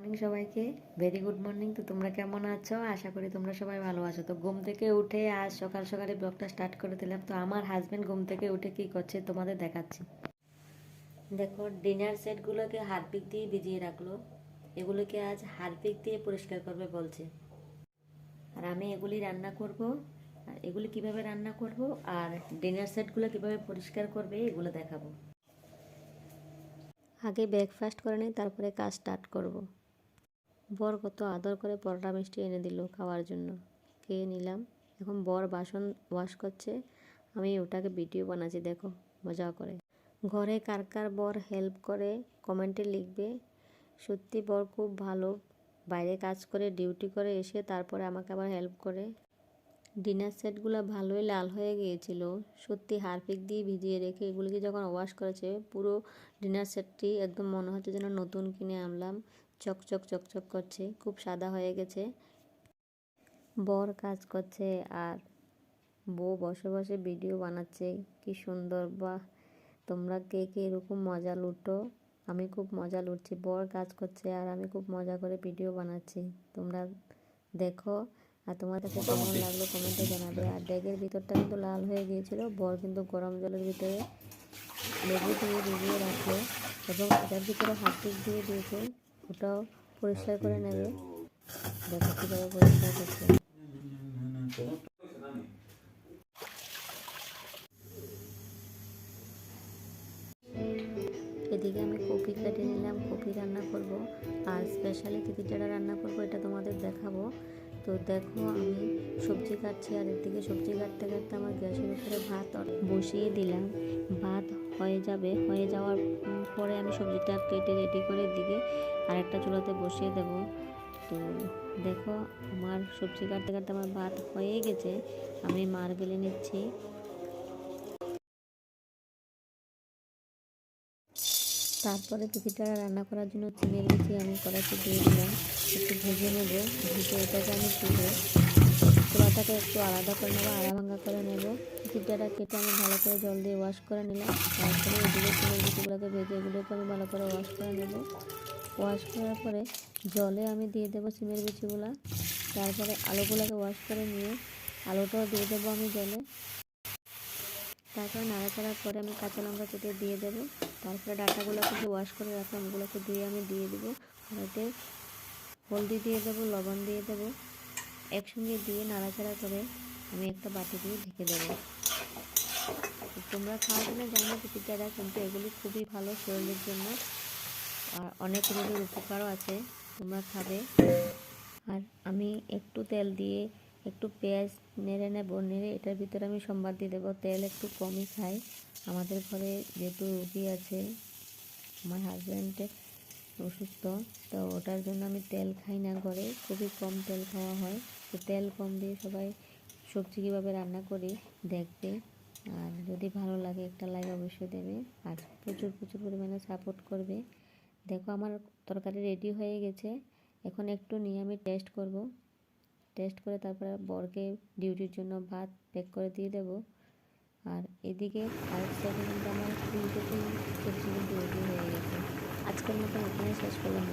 Morning সবাইকে। Very good morning তো তোমরা কেমন আছো? আশা করি তোমরা সবাই ভালো আছো। তো ঘুম থেকে উঠে আজ সকাল সকালে ব্লগটা স্টার্ট করে দিলাম। তো আমার হাজব্যান্ড ঘুম থেকে উঠে কি করছে তোমাদের দেখাচ্ছি। দেখো ডিনার সেটগুলোকে হারপিক দিয়ে ভিজিয়ে রাখল। এগুলোকে আজ হারপিক দিয়ে পরিষ্কার করবে বলছে। আর আমি এগুলি রান্না করব। আর এগুলি কীভাবে রান্না করব আর ডিনার সেটগুলো কীভাবে পরিষ্কার করবে এগুলো দেখাবো। আগে ব্রেকফাস্ট করে নিই, তারপরে কাজ স্টার্ট করব। বর কত আদর করে পরোটা মিষ্টি এনে দিল খাওয়ার জন্য। খেয়ে নিলাম। এখন বর বাসন ওয়াশ করছে। আমি ওটাকে ভিডিও বানাচ্ছি, দেখো। মজা করে। ঘরে কার কার বর হেল্প করে কমেন্টে লিখবে। সত্যি বর খুব ভালো। বাইরে কাজ করে, ডিউটি করে এসে তারপরে আমাকে আবার হেল্প করে। ডিনার সেটগুলো ভালোই লাল হয়ে গিয়েছিল। সত্যি হারপিক দিয়ে ভিজিয়ে রেখে এগুলিকে যখন ওয়াশ করেছে, পুরো ডিনার সেটটি একদম মনে হচ্ছে যেন নতুন কিনে আনলাম। চকচক চকচক করছে খুব সাদা হয়ে গেছে। বর কাজ করছে আর বউ বসে বসে ভিডিও বানাচ্ছে কি সুন্দর বা তোমরা কে কে এরকম মজা লুটো? আমি খুব মজা লুটছি বর কাজ করছে আর আমি খুব মজা করে ভিডিও বানাচ্ছি। তোমরা দেখো আর তোমার কাছে কেমন লাগল কমেন্টে জানাবে। আর ড্যাগের ভিতরটা কিন্তু লাল হয়ে গিয়েছিল বর কিন্তু গরম জলের ভিতরে লেবু দিয়ে ভিজিয়ে রাখল এবং এটার ভিতরে হারপিক দিয়ে দিয়েছে। ওটাও পরিষ্কার করে নেবে। দেখো কীভাবে পরিষ্কার করছে। এদিকে আমি কপি কাটিয়ে নিলাম কপি রান্না করব। আর স্পেশালি খিচুড়িটা রান্না করব এটা তোমাদের দেখাবো। তো দেখো আমি সবজি কাটছি, আর এদিকে সবজি কাটতে কাটতে আমার গ্যাসের উপরে ভাত বসিয়ে দিলাম। ভাত হয়ে যাবে, হয়ে যাওয়ার পরে আমি সবজিটা কেটে রেডি করে দিকে আরেকটা চুলাতে বসিয়ে দেব। তো দেখো আমার সবজি কাটতে কাটতে আমার ভাত হয়ে গেছে, আমি মার গেলে নিচ্ছি। তারপরে পিঠিটা রান্না করার জন্য চিনের বিচি আমি কড়াইতে দিয়ে দিলাম। একটু ভেজে নেব। ভেজে এটাকে আমি তুলে তোলাটাকে একটু আলাদা করে নেব, আড়া ভাঙা করে নেব। পিঠিটাটা কেটে আমি ভালো করে জল দিয়ে ওয়াশ করে নিলাম। তারপরে এদিকে চিনের বিচিগুলোকে ভেজে এগুলোকে আমি ভালো করে ওয়াশ করে নেব। ওয়াশ করার পরে জলে আমি দিয়ে দেবো সিমের বিচিগুলো। তারপরে আলুগুলোকে ওয়াশ করে নিয়ে আলুটাও দিয়ে দেবো আমি জলে। তারপরে নাড়াচাড়া করে আমি কাঁচা লঙ্কা কেটে দিয়ে দেবো। তারপরে ডাটাগুলোকে যে ওয়াশ করে রাখলাম, ওগুলোকে ধুয়ে আমি দিয়ে দেবো। কড়াইতে হলদি দিয়ে দেবো, লবণ দিয়ে দেবো। একসঙ্গে দিয়ে নাড়াচাড়া করে আমি একটা বাটি দিয়ে ঢেকে দেবো। তোমরা খাওয়ার জন্য জানো পিঠিটারা কিন্তু এগুলি খুবই ভালো শরীরের জন্য। আর অনেক রোগের উপকারও আছে, তোমরা খাবে। আর আমি একটু তেল দিয়ে একটু পেঁয়াজ নেড়ে নেব, নেড়ে এটার ভিতরে আমি সোমবার দিয়ে দেবো। তেল একটু কমই খাই। আমাদের ঘরে যেহেতু রুগী আছে, আমার হাজব্যান্ডের অসুস্থ, তো ওটার জন্য আমি তেল খাই না ঘরে। খুবই কম তেল খাওয়া হয়। তো তেল কম দিয়ে সবাই সবজি কীভাবে রান্না করি দেখবে। আর যদি ভালো লাগে একটা লাইক অবশ্যই দেবে। আর প্রচুর প্রচুর পরিমাণে সাপোর্ট করবে। দেখো আমার তরকারি রেডি হয়ে গেছে। এখন একটু নিয়ে আমি টেস্ট করব। টেস্ট করে তারপরে বরকে ডিউটির জন্য ভাত প্যাক করে দিয়ে দেবো। আর এদিকে ফাইভ কিন্তু আমার সবজি কিন্তু রেডি হয়ে গেছে। আজকের মতো এখানে শেষ করলাম